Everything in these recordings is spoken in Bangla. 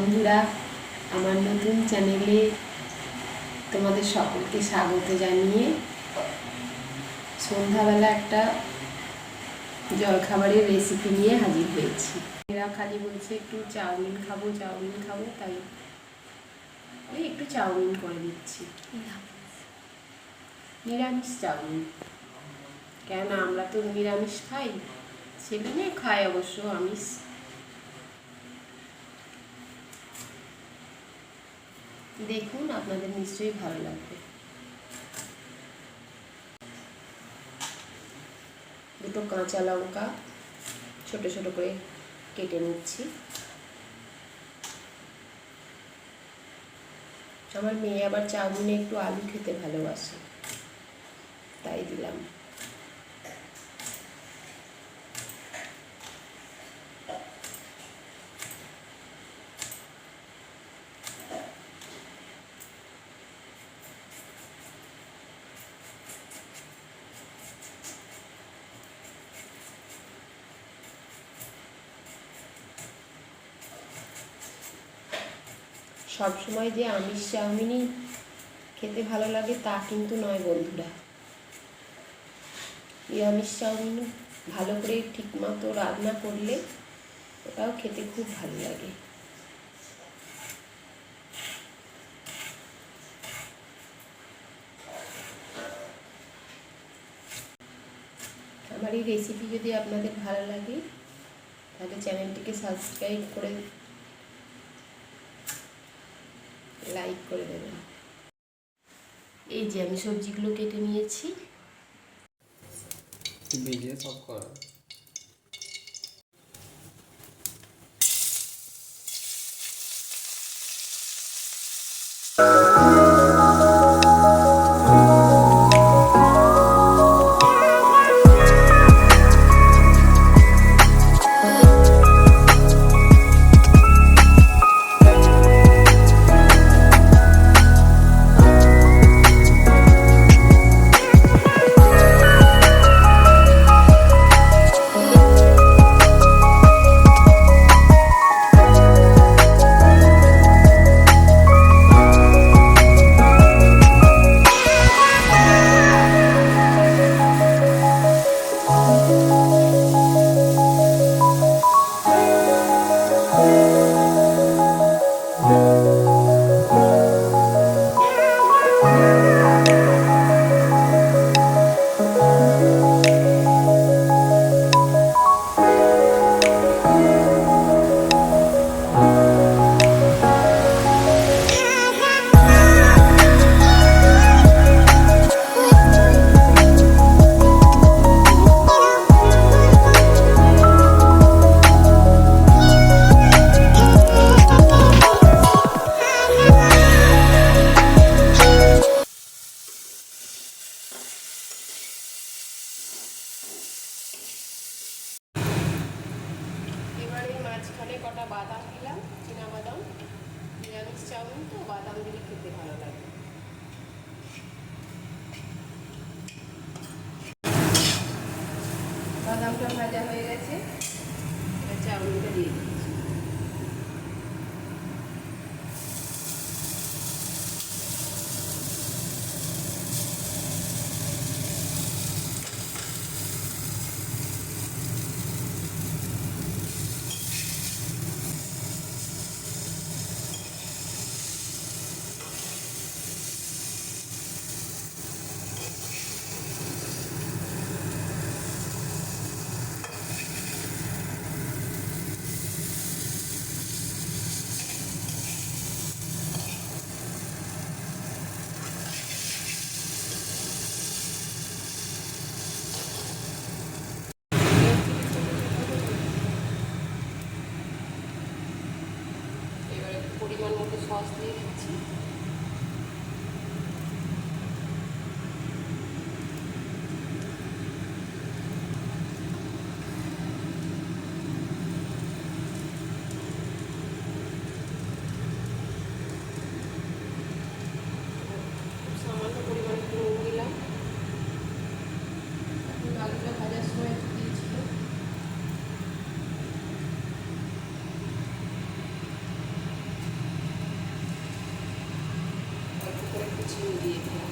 বন্ধুরা, আমার নতুন চ্যানেলে তোমাদের সকলকে স্বাগত জানিয়ে সন্ধ্যাবেলা একটা জলখাবারের রেসিপি নিয়ে হাজির হয়েছি। এরা খালি বলছে, একটু চাউমিন খাব চাউমিন খাব। তাই ওই একটু চাউমিন করে দিচ্ছি নিরামিষ চাউমিন। কেন? আমরা তো নিরামিষ খাই। সেখানে খাই অবশ্য আমিষ। দেখুন, আপনাদের নিশ্চয়ই ভালো লাগবে। দুটো কাঁচা লঙ্কা ছোট ছোট করে কেটে নিচ্ছি। আমার মেয়ে আবার চাউমিনে একটু আলু খেতে ভালোবাসে, তাই দিলাম। সব সময় যে আমিষ চাউমিনই খেতে ভালো লাগে তা কিন্তু নয় বন্ধুরা। নিরামিষ চাউমিন ভালো করে ঠিকমতো রান্না করলে ওটাও খেতে খুব ভালো লাগে। আমার এই রেসিপি যদি আপনাদের ভালো লাগে, তাহলে চ্যানেলটিকে সাবস্ক্রাইব করে লাইক করে দেবেন। এই যে আমি সবজিগুলো কেটে নিয়েছি। ভিডিও সব করা। দিলে খেতে ভালো লাগে বাদামটা ভাজা হয়ে গেছে এবার চাউমিনটা দিয়ে দিচ্ছি এবারে পরিমাণ মতো সস দিয়ে দিচ্ছি খুব সামান্য পরিমাণে একটু নুন দিলাম এখন আলুটা ভাজার সময় একটু দিয়েছিল চিনি দিয়ে দিলাম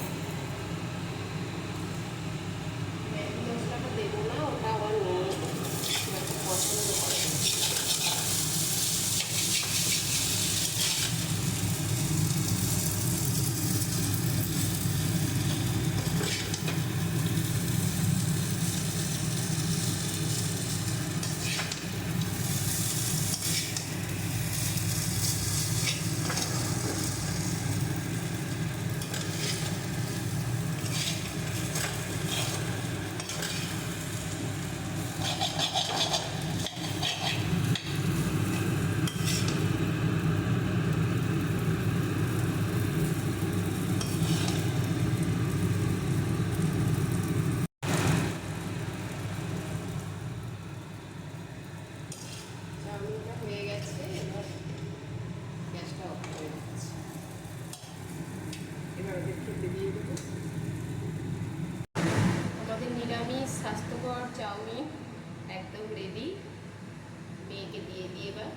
ম্যাগি মশলাটা দেবো না ওটা আমার মেয়ে খুব একটা পছন্দ করে না। চাউমিনটা হয়ে গেছে এবার গ্যাসটা অফ করে দিচ্ছি দেবো আমাদের নিরামিষ স্বাস্থ্যকর চাউমিন একদম রেডি মেয়েকে দিয়ে দিয়ে এবার।